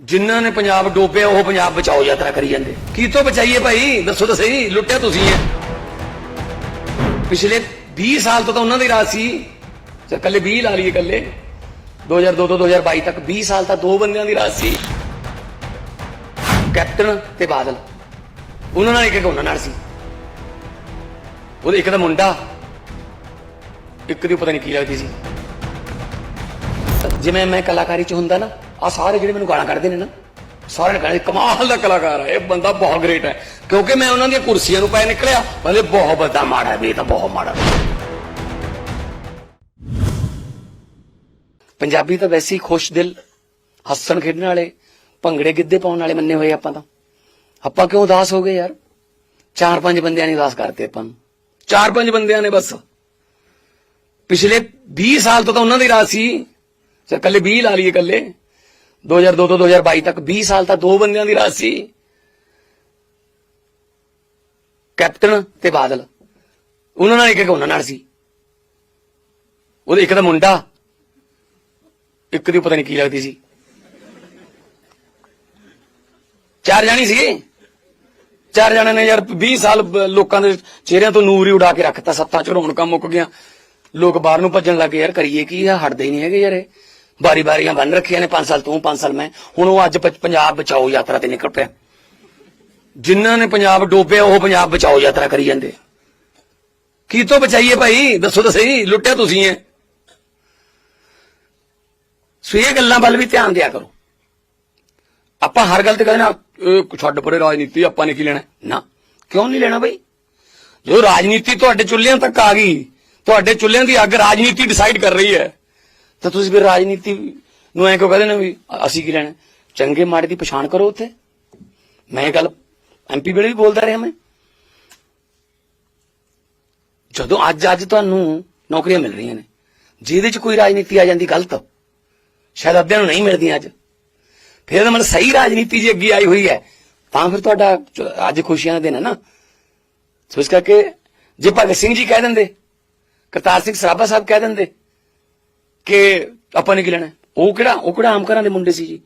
ਜਿਨ੍ਹਾਂ ਨੇ ਪੰਜਾਬ ਡੋਬਿਆ ਉਹ ਪੰਜਾਬ ਬਚਾਓ ਯਾਤਰਾ ਕਰੀ ਜਾਂਦੇ। ਕੀ ਤੋਂ ਬਚਾਈਏ ਭਾਈ? ਦੱਸੋ ਤਾਂ ਸਹੀ, ਲੁੱਟਿਆ ਤੁਸੀਂ ਹੈ ਪਿਛਲੇ 20 ਸਾਲ ਤੋਂ ਤਾਂ ਉਹਨਾਂ ਦੀ ਰਾਜ ਸੀ। ਚਲ ਕੱਲੇ 20 ਲਾ ਲਈਏ ਕੱਲੇ 2002 ਤੋਂ 2022 ਤੱਕ 20 ਸਾਲ ਤਾਂ ਦੋ ਬੰਦਿਆਂ ਦੀ ਰਾਜ ਸੀ। ਕੈਪਟਨ ਤੇ ਬਾਦਲ। ਉਹਨਾਂ ਨਾਲ ਇੱਕ ਇੱਕ ਉਹਨਾਂ ਨਾਲ ਸੀ। ਉਹਦੇ ਇੱਕ ਦਾ ਮੁੰਡਾ। ਇੱਕ ਦੀ ਪਤਾ ਨਹੀਂ ਕੀ ਲੱਗਦੀ ਸੀ। ਜਿਵੇਂ ਮੈਂ ਕਲਾਕਾਰੀ ਚ ਹੁੰਦਾ ਨਾ ਆ ਸਾਰੇ ਜਿਹੜੇ ਮੈਨੂੰ ਗਾਲਾਂ ਕੱਢਦੇ ਨੇ ਨਾ, ਸਾਰਿਆਂ ਨੇ ਕਹਿੰਦੇ ਕਮਾਲ ਦਾ ਕਲਾਕਾਰ ਹੈ, ਇਹ ਬੰਦਾ ਬਹੁਤ ਗ੍ਰੇਟ ਹੈ। ਕਿਉਂਕਿ ਮੈਂ ਉਹਨਾਂ ਦੀਆਂ ਕੁਰਸੀਆਂ ਨੂੰ ਪੈ ਨਿਕਲਿਆ ਬੰਦੇ ਬਹੁਤ ਵੱਡਾ ਮਾੜਾ ਹੈ ਵੀ ਇਹ ਤਾਂ ਬਹੁਤ ਮਾੜਾ ਪੰਜਾਬੀ ਤਾਂ ਵੈਸੇ ਹੀ ਖੁਸ਼ ਦਿਲ, ਹੱਸਣ ਖੇਡਣ ਵਾਲੇ, ਭੰਗੜੇ ਗਿੱਧੇ ਪਾਉਣ ਵਾਲੇ ਮੰਨੇ ਹੋਏ ਆਪਾਂ ਤਾਂ। ਆਪਾਂ ਕਿਉਂ ਉਦਾਸ ਹੋ ਗਏ ਯਾਰ? ਚਾਰ ਪੰਜ ਬੰਦਿਆਂ ਨੇ ਉਦਾਸ ਕਰਤੇ ਆਪਾਂ ਨੂੰ। ਚਾਰ ਪੰਜ ਬੰਦਿਆਂ ਨੇ ਬਸ। ਪਿਛਲੇ 20 ਸਾਲ ਤੋਂ ਤਾਂ ਉਹਨਾਂ ਦੀ ਰਾਜ ਸੀ ਚਲ ਕੱਲੇ 20 ਲਾ ਲਈਏ ਕੱਲੇ 2002 ਤੋਂ 2022 ਤੱਕ 20 ਸਾਲ ਤਾਂ ਦੋ ਬੰਦਿਆਂ ਦੀ ਰਾਜ ਸੀ ਕੈਪਟਨ ਤੇ ਬਾਦਲ। ਉਹਨਾਂ ਨਾਲ ਇੱਕ ਇੱਕ ਉਹਨਾਂ ਨਾਲ ਸੀ। ਉਹਦੇ ਇੱਕ ਦਾ ਮੁੰਡਾ, ਇੱਕ ਦੀ ਪਤਾ ਨਹੀਂ ਕੀ ਲੱਗਦੀ ਸੀ। ਚਾਰ ਜਾਣੀ ਸੀ ਚਾਰ ਜਣੇ ਨੇ ਯਾਰ 20 ਸਾਲ ਲੋਕਾਂ ਦੇ ਚਿਹਰਿਆਂ ਤੋਂ ਨੂਰ ਹੀ ਉਡਾ ਕੇ ਰੱਖਤਾ। ਸੱਤਾਂ ਚੜਾਉਣ ਕੰਮ ਮੁੱਕ ਗਿਆ। ਲੋਕ ਬਾਹਰ ਨੂੰ ਭੱਜਣ ਲੱਗੇ ਯਾਰ ਕਰੀਏ ਕੀ ਆ? ਹਟਦੇ ਹੀ ਨਹੀਂ ਹੈਗੇ ਯਾਰ ਇਹ। ਬਾਰੀ ਬਾਰੀਆਂ ਬੰਨ ਰੱਖੀਆਂ ਨੇ 5 ਸਾਲ ਤੂੰ 5 ਸਾਲ ਮੈਂ। ਹੁਣ ਉਹ ਅੱਜ ਪੰਜਾਬ ਬਚਾਓ ਯਾਤਰਾ ਤੇ ਨਿਕਲ ਪਿਆ। ਜਿਨ੍ਹਾਂ ਨੇ ਪੰਜਾਬ ਡੋਬਿਆ, ਉਹ ਪੰਜਾਬ ਬਚਾਓ ਯਾਤਰਾ ਕਰੀ ਜਾਂਦੇ। ਕੀ ਤੋਂ ਬਚਾਈਏ ਭਾਈ? ਦੱਸੋ ਤਾਂ ਸਹੀ, ਲੁੱਟਿਆ ਤੁਸੀਂ ਹੈ ਸੋ ਇਹ ਗੱਲਾਂ ਵੱਲ ਵੀ ਧਿਆਨ ਦਿਆ ਕਰੋ। ਆਪਾਂ ਹਰ ਗੱਲ ਤੇ ਕਹਿੰਦੇ ਨਾ ਇਹ ਛੱਡ ਪਰੇ ਰਾਜਨੀਤੀ, ਆਪਾਂ ਨੇ ਕੀ ਲੈਣਾ? ਨਾ। ਕਿਉਂ ਨਹੀਂ ਲੈਣਾ ਬਈ? ਜੋ ਰਾਜਨੀਤੀ ਤੁਹਾਡੇ ਚੁੱਲ੍ਹਿਆਂ ਤੱਕ ਆ ਗਈ, ਤੁਹਾਡੇ ਚੁੱਲ੍ਹਿਆਂ ਦੀ ਅੱਗ ਰਾਜਨੀਤੀ ਡਿਸਾਈਡ ਕਰ ਰਹੀ ਹੈ। ਤਾਂ ਤੁਸੀਂ ਫਿਰ ਰਾਜਨੀਤੀ ਨੂੰ ਐਂ ਕਿਉਂ ਕਹਿੰਦੇ ਨੇ ਵੀ ਅਸੀਂ ਕੀ ਲੈਣਾ? ਚੰਗੇ ਮਾੜੇ ਦੀ ਪਛਾਣ ਕਰੋ ਉੱਥੇ। ਮੈਂ ਇਹ ਗੱਲ ਐਮਪੀ ਵੇਲੇ ਵੀ ਬੋਲਦਾ ਰਿਹਾ ਮੈਂ। ਜਦੋਂ ਅੱਜ ਅੱਜ ਤੁਹਾਨੂੰ ਨੌਕਰੀਆਂ ਮਿਲ ਰਹੀਆਂ ਨੇ, ਜਿਹਦੇ 'ਚ ਕੋਈ ਰਾਜਨੀਤੀ ਆ ਜਾਂਦੀ ਗਲਤ, ਸ਼ਾਇਦ ਅੱਧਿਆਂ ਨੂੰ ਨਹੀਂ ਮਿਲਦੀਆਂ ਅੱਜ। ਫਿਰ ਤਾਂ ਮਤਲਬ ਸਹੀ ਰਾਜਨੀਤੀ ਜੇ ਅੱਗੇ ਆਈ ਹੋਈ ਹੈ, ਤਾਂ ਫਿਰ ਤੁਹਾਡਾ ਅੱਜ ਖੁਸ਼ੀਆਂ ਦਾ ਦਿਨ ਹੈ ਨਾ। ਸੋ ਇਸ ਕਰਕੇ ਜੇ ਭਗਤ ਸਿੰਘ ਜੀ ਕਹਿ ਦਿੰਦੇ, ਕਰਤਾਰ ਸਿੰਘ ਸਰਾਭਾ ਸਾਹਿਬ ਕਹਿ ਦਿੰਦੇ ਕਿ ਆਪਾਂ ਨੇ ਕੀ ਲੈਣਾ ਉਹ ਕਿਹੜਾ ਉਹ ਕਿਹੜਾ ਆਮ ਘਰਾਂ ਦੇ ਮੁੰਡੇ ਸੀ ਜੀ?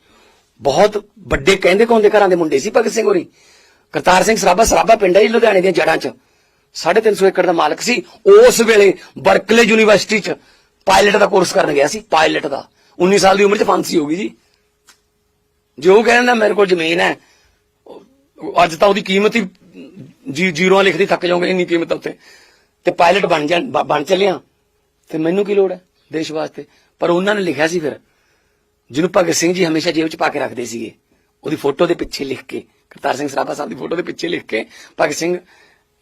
ਬਹੁਤ ਵੱਡੇ ਕਹਿੰਦੇ ਕੌਂਦੇ ਘਰਾਂ ਦੇ ਮੁੰਡੇ ਸੀ ਭਗਤ ਸਿੰਘ ਹੋਰੀ? ਕਰਤਾਰ ਸਿੰਘ ਸਰਾਭਾ ਸਰਾਭਾ ਪਿੰਡ ਹੈ ਜੀ ਲੁਧਿਆਣੇ ਦੀਆਂ ਜੜ੍ਹਾਂ 'ਚ। 350 ਏਕੜ ਦਾ ਮਾਲਕ ਸੀ। ਉਸ ਵੇਲੇ ਬਰਕਲੇ ਯੂਨੀਵਰਸਿਟੀ 'ਚ ਪਾਇਲਟ ਦਾ ਕੋਰਸ ਕਰਨ ਗਿਆ ਸੀ ਪਾਇਲਟ ਦਾ। 19 ਸਾਲ ਦੀ ਉਮਰ 'ਚ ਫਾਂਸੀ ਹੋ ਗਈ ਜੀ। ਜੇ ਜੋ ਕਹਿੰਦਾ ਮੇਰੇ ਕੋਲ ਜ਼ਮੀਨ ਹੈ, ਅੱਜ ਤਾਂ ਉਹਦੀ ਕੀਮਤ ਹੀ ਜੀ ਜ਼ੀਰੋਆਂ ਲਿਖਦੀ ਥੱਕ ਜਾਓਗੇ, ਇੰਨੀ ਕੀਮਤ ਆ ਉੱਤੇ ਤੇ ਪਾਇਲਟ ਬਣ ਜਾ, ਬਣ ਚੱਲਿਆ। ਤੇ ਮੈਨੂੰ ਕੀ ਲੋੜ ਹੈ? ਦੇਸ਼ ਵਾਸਤੇ। ਪਰ ਉਹਨਾਂ ਨੇ ਲਿਖਿਆ ਸੀ ਫਿਰ, ਜਿਹਨੂੰ ਭਗਤ ਸਿੰਘ ਜੀ ਹਮੇਸ਼ਾ ਜੇਬ 'ਚ ਪਾ ਕੇ ਰੱਖਦੇ ਸੀਗੇ। ਉਹਦੀ ਫੋਟੋ ਦੇ ਪਿੱਛੇ ਲਿਖ ਕੇ, ਕਰਤਾਰ ਸਿੰਘ ਸਰਾਭਾ ਸਾਹਿਬ ਦੀ ਫੋਟੋ ਦੇ ਪਿੱਛੇ ਲਿਖ ਕੇ ਭਗਤ ਸਿੰਘ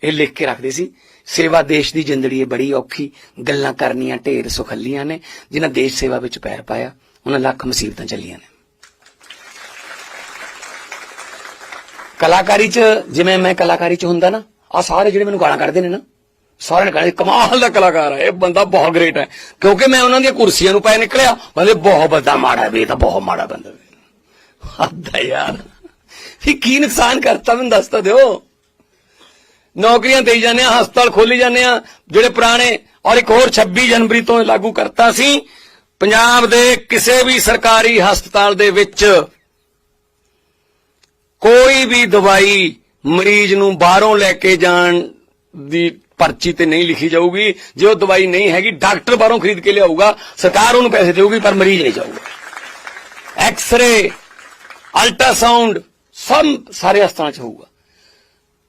ਇਹ ਲਿਖ ਕੇ ਰੱਖਦੇ ਸੀ, ਸੇਵਾ ਦੇਸ਼ ਦੀ ਜਿੰਦੜੀ ਹੈ ਬੜੀ ਔਖੀ, ਗੱਲਾਂ ਕਰਨੀਆਂ ਢੇਰ ਸੁਖੱਲੀਆਂ ਨੇ, ਜਿਨ੍ਹਾਂ ਦੇਸ਼ ਸੇਵਾ ਵਿੱਚ ਪੈਰ ਪਾਇਆ, ਉਹਨਾਂ ਲੱਖ ਮੁਸੀਬਤਾਂ ਚੱਲੀਆਂ ਨੇ। ਕਲਾਕਾਰੀ ਚ, ਜਿਵੇਂ ਮੈਂ ਕਲਾਕਾਰੀ ਚ ਹੁੰਦਾ ਨਾ ਆ ਸਾਰੇ ਜਿਹੜੇ ਮੈਨੂੰ ਗਾਲਾਂ ਕੱਢਦੇ ਨੇ ਨਾ ਸਾਰਿਆਂ ਨੇ ਕਹਿੰਦੇ ਕਮਾਲ ਦਾ ਕਲਾਕਾਰ ਹੈ, ਇਹ ਬੰਦਾ ਬਹੁਤ ਗ੍ਰੇਟ ਹੈ। ਕਿਉਂਕਿ ਮੈਂ ਉਹਨਾਂ ਦੀਆਂ ਕੁਰਸੀਆਂ ਨੂੰ ਪੈ ਨਿਕਲਿਆ, ਬੰਦੇ ਬਹੁਤ ਵੱਡਾ ਮਾੜਾ ਵੀ ਇਹ ਤਾਂ ਬਹੁਤ ਮਾੜਾ ਬੰਦਾ ਹੱਦ ਹੈ ਯਾਰ। ਇਹ ਕੀ ਨੁਕਸਾਨ ਕਰਤਾ, ਮੈਨੂੰ ਦੱਸ ਤਾਂ ਦਿਓ। ਨੌਕਰੀਆਂ ਦੇਈ ਜਾਂਦੇ ਆ ਹਸਪਤਾਲ ਖੋਲੀ ਜਾਂਦੇ ਆ ਜਿਹੜੇ ਪੁਰਾਣੇ, ਔਰ ਇੱਕ ਹੋਰ 26 ਜਨਵਰੀ ਤੋਂ ਲਾਗੂ ਕਰਤਾ ਸੀ। ਪੰਜਾਬ ਦੇ ਕਿਸੇ ਵੀ ਸਰਕਾਰੀ ਹਸਪਤਾਲ ਦੇ ਵਿੱਚ ਕੋਈ ਵੀ ਦਵਾਈ ਮਰੀਜ਼ ਨੂੰ ਬਾਹਰੋਂ ਲੈ ਕੇ ਜਾਣ ਦੀ ਪਰਚੀ ਤੇ ਨਹੀਂ ਲਿਖੀ ਜਾਊਗੀ। ਜੇ ਉਹ ਦਵਾਈ ਨਹੀਂ ਹੈਗੀ, ਡਾਕਟਰ ਬਾਹਰੋਂ ਖਰੀਦ ਕੇ ਲਿਆਊਗਾ, ਸਰਕਾਰ ਉਹਨੂੰ ਪੈਸੇ ਦੇਊਗੀ, ਪਰ ਮਰੀਜ਼ ਨਹੀਂ ਜਾਊਗਾ। ਐਕਸ-ਰੇ ਅਲਟਰਾਸਾਊਂਡ ਸਭ ਸਾਰੇ ਹਸਪਤਾਲਾਂ 'ਚ ਹੋਊਗਾ।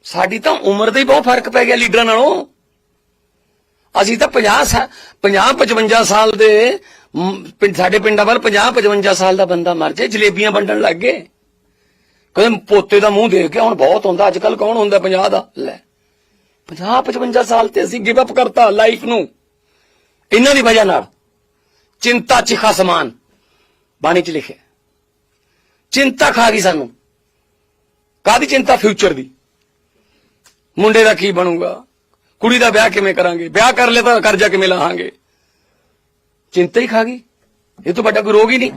ਸਾਡੀ ਤਾਂ ਉਮਰ ਦਾ ਹੀ ਬਹੁਤ ਫ਼ਰਕ ਪੈ ਗਿਆ ਲੀਡਰਾਂ ਨਾਲੋਂ। ਅਸੀਂ ਤਾਂ 50 50 55 ਸਾਲ ਦੇ ਸਾਡੇ ਪਿੰਡਾਂ ਵੱਲ 50 55 ਸਾਲ ਦਾ ਬੰਦਾ ਮਰ ਜਾਏ, ਜਲੇਬੀਆਂ ਵੰਡਣ ਲੱਗ ਗਏ। ਕਹਿੰਦੇ ਪੋਤੇ ਦਾ ਮੂੰਹ ਦੇਖ ਕੇ ਹੁਣ ਬਹੁਤ ਹੁੰਦਾ, ਅੱਜ ਕੱਲ ਕੌਣ ਹੁੰਦਾ 50 ਦਾ? ਲੈ। 50 55 ਸਾਲ ਤੇ ਅਸੀਂ ਗਿਵ ਅਪ ਕਰਤਾ ਲਾਈਫ ਨੂੰ। ਇਹਨਾਂ ਦੀ ਵਜ੍ਹਾ ਨਾਲ ਚਿੰਤਾ ਚਿਖਾ ਸਮਾਨ, ਬਾਣੀ ਚ ਲਿਖਿਆ। ਚਿੰਤਾ ਖਾ ਗਈ ਸਾਨੂੰ। ਕਾਦੀ ਚਿੰਤਾ? ਫਿਊਚਰ ਦੀ। ਮੁੰਡੇ ਦਾ ਕੀ ਬਣੂਗਾ? ਕੁੜੀ ਦਾ ਵਿਆਹ ਕਿਵੇਂ ਕਰਾਂਗੇ? ਵਿਆਹ ਕਰ ਲਿਆ ਤਾਂ ਕਰਜ਼ਾ ਕਿਵੇਂ ਲਾਹਾਂਗੇ? ਚਿੰਤਾ ਹੀ ਖਾ ਗਈ। ਇਹ ਤੋਂ ਵੱਡਾ ਕੋਈ ਰੋਗ ਹੀ ਨਹੀਂ।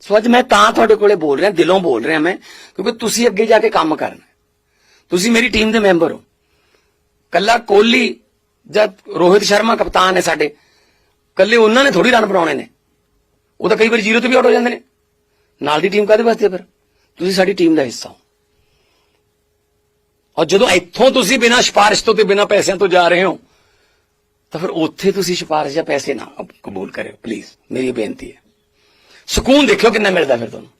ਸੋ ਅੱਜ ਮੈਂ ਤਾਂ ਤੁਹਾਡੇ ਕੋਲੇ ਬੋਲ ਰਿਹਾ, ਦਿਲੋਂ ਬੋਲ ਰਿਹਾ ਮੈਂ, ਕਿਉਂਕਿ ਤੁਸੀਂ ਅੱਗੇ ਜਾ ਕੇ ਕੰਮ ਕਰਨਾ। ਤੁਸੀਂ ਮੇਰੀ ਟੀਮ ਦੇ ਮੈਂਬਰ ਹੋ। ਕੱਲਾ ਕੋਹਲੀ ਜਾਂ ਰੋਹਿਤ ਸ਼ਰਮਾ ਕਪਤਾਨ ਹੈ ਸਾਡੇ। ਕੱਲੇ ਉਹਨਾਂ ਨੇ ਥੋੜੀ ਰਨ ਬਣਾਉਣੇ ਨੇ। ਉਹ ਤਾਂ ਕਈ ਵਾਰੀ ਜ਼ੀਰੋ ਤੇ ਵੀ ਆਊਟ ਹੋ ਜਾਂਦੇ ਨੇ। ਨਾਲ ਦੀ ਟੀਮ ਕਾਦੇ ਵਾਸਤੇ ਫਿਰ? ਤੁਸੀਂ ਸਾਡੀ ਟੀਮ ਦਾ ਹਿੱਸਾ ਹੋ। ਔਰ ਜਦੋਂ ਇੱਥੋਂ ਤੁਸੀਂ ਬਿਨਾਂ ਸਿਫਾਰਿਸ਼ ਤੋਂ ਤੇ ਬਿਨਾਂ ਪੈਸਿਆਂ ਤੋਂ ਜਾ ਰਹੇ ਹੋ, ਤਾਂ ਫਿਰ ਉੱਥੇ ਤੁਸੀਂ ਸਿਫਾਰਿਸ਼ ਜਾਂ ਪੈਸੇ ਨਾ ਕਬੂਲ ਕਰਿਓ। ਪਲੀਜ਼ ਮੇਰੀ ਬੇਨਤੀ ਹੈ। ਸਕੂਨ ਦੇਖਿਓ ਕਿੰਨਾ ਮਿਲਦਾ ਫਿਰ ਤੁਹਾਨੂੰ।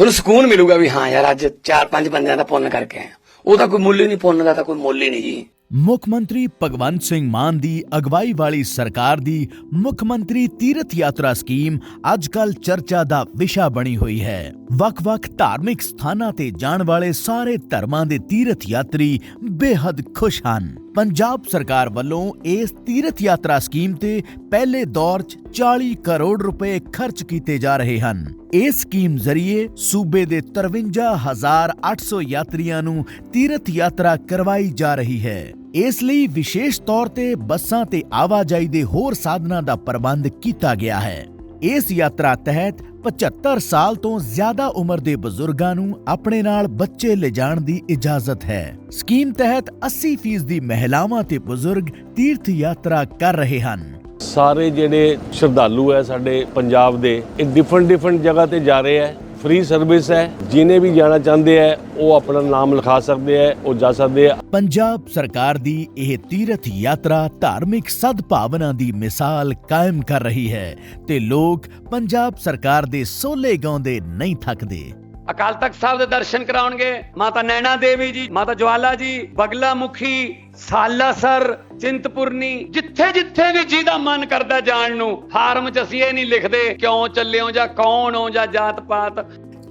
ਤੁਹਾਨੂੰ ਸਕੂਨ ਮਿਲੂਗਾ ਵੀ ਹਾਂ ਯਾਰ ਅੱਜ ਚਾਰ ਪੰਜ ਬੰਦਿਆਂ ਦਾ ਪੁੰਨ ਕਰਕੇ ਆਇਆ ਉਹਦਾ ਕੋਈ ਮੁੱਲ ਹੀ ਨਹੀਂ, ਪੁੰਨ ਦਾ ਤਾਂ ਕੋਈ ਮੁੱਲ ਹੀ ਨਹੀਂ ਜੀ। ਮੁੱਖ ਮੰਤਰੀ ਭਗਵੰਤ ਸਿੰਘ ਮਾਨ ਦੀ ਅਗਵਾਈ ਵਾਲੀ ਸਰਕਾਰ ਦੀ ਮੁੱਖ ਮੰਤਰੀ ਤੀਰਥ ਯਾਤਰਾ ਸਕੀਮ ਅੱਜਕੱਲ ਚਰਚਾ ਦਾ ਵਿਸ਼ਾ ਬਣੀ ਹੋਈ ਹੈ। ਵੱਖ-ਵੱਖ ਧਾਰਮਿਕ ਸਥਾਨਾਂ ਤੇ ਜਾਣ ਵਾਲੇ ਸਾਰੇ ਧਰਮਾਂ ਦੇ ਤੀਰਥ ਯਾਤਰੀ ਬੇहद ਖੁਸ਼ ਹਨ। ਪੰਜਾਬ ਸਰਕਾਰ ਵੱਲੋਂ ਇਸ ਤੀਰਥ ਯਾਤਰਾ ਸਕੀਮ ਤੇ ਪਹਿਲੇ ਦੌਰ 'ਚ 40 ਕਰੋੜ ਰੁਪਏ ਖਰਚ ਕੀਤੇ ਜਾ ਰਹੇ ਹਨ। ਇਸ ਸਕੀਮ ਜ਼ਰੀਏ ਸੂਬੇ ਦੇ 53800 ਯਾਤਰੀਆਂ ਨੂੰ ਤੀਰਥ ਯਾਤਰਾ ਕਰਵਾਈ ਜਾ ਰਹੀ ਹੈ। ਇਸ ਲਈ ਵਿਸ਼ੇਸ਼ ਤੌਰ ਤੇ ਬੱਸਾਂ ਤੇ ਆਵਾਜਾਈ ਦੇ ਹੋਰ ਸਾਧਨਾਂ ਦਾ ਪ੍ਰਬੰਧ ਕੀਤਾ ਗਿਆ ਹੈ। ਇਸ ਯਾਤਰਾ ਤਹਿਤ 75 ਸਾਲ ਤੋਂ ਜ਼ਿਆਦਾ ਉਮਰ ਦੇ ਬਜ਼ੁਰਗਾਂ ਨੂੰ ਆਪਣੇ ਨਾਲ ਬੱਚੇ ਲਿਜਾਣ ਦੀ ਇਜਾਜ਼ਤ ਹੈ। ਸਕੀਮ ਤਹਿਤ 80% ਦੀ ਮਹਿਲਾਵਾਂ ਤੇ ਬਜ਼ੁਰਗ ਤੀਰਥ ਯਾਤਰਾ ਕਰ ਰਹੇ ਹਨ। ਸਾਰੇ ਜਿਹੜੇ ਸ਼ਰਧਾਲੂ ਹੈ ਸਾਡੇ ਪੰਜਾਬ ਦੇ, ਇਹ ਡਿਫਰੈਂਟ ਡਿਫਰੈਂਟ ਜਗ੍ਹਾ ਤੇ ਜਾ ਰਹੇ ਹੈ। ਫ੍ਰੀ ਸਰਵਿਸ ਹੈ ਜਿਨੇ ਵੀ ਜਾਣਾ ਚਾਹੁੰਦੇ ਹੈ, ਉਹ ਆਪਣਾ ਨਾਮ ਲਿਖਾ ਸਕਦੇ ਹੈ, ਉਹ ਜਾ ਸਕਦੇ ਹੈ। ਪੰਜਾਬ ਸਰਕਾਰ ਦੀ ਇਹ ਤੀਰਥ ਯਾਤਰਾ ਧਾਰਮਿਕ ਸਦਭਾਵਨਾ ਦੀ ਮਿਸਾਲ ਕਾਇਮ ਕਰ ਰਹੀ ਹੈ ਤੇ ਲੋਕ ਪੰਜਾਬ ਸਰਕਾਰ ਦੇ ਸੋਲੇ ਗਾਉਂਦੇ ਨਹੀਂ ਥੱਕਦੇ। ਅਕਾਲ ਤਖਤ ਸਾਹਿਬ ਦੇ ਦਰਸ਼ਨ ਕਰਾਉਣਗੇ। ਮਾਤਾ ਨੈਣਾ ਦੇਵੀ ਜੀ, ਮਾਤਾ ਜਵਾਲਾ ਜੀ, ਬਗਲਾ ਮੁਖੀ ਸਾਲਾਸਰ ਚਿੰਤਪੁਰਨੀ, ਜਿੱਥੇ ਜਿੱਥੇ ਵੀ ਜਿਹਦਾ ਮਨ ਕਰਦਾ ਜਾਣ ਨੂੰ ਫਾਰਮ 'ਚ ਅਸੀਂ ਇਹ ਨਹੀਂ ਲਿਖਦੇ ਕਿਉਂ ਚੱਲਿਓ ਜਾਂ ਕੌਣ ਹੋ ਜਾਂ ਜਾਤ ਪਾਤ।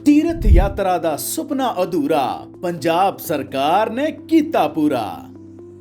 ਤੀਰਥ ਯਾਤਰਾ ਦਾ ਸੁਪਨਾ ਅਧੂਰਾ, ਪੰਜਾਬ ਸਰਕਾਰ ਨੇ ਕੀਤਾ ਪੂਰਾ।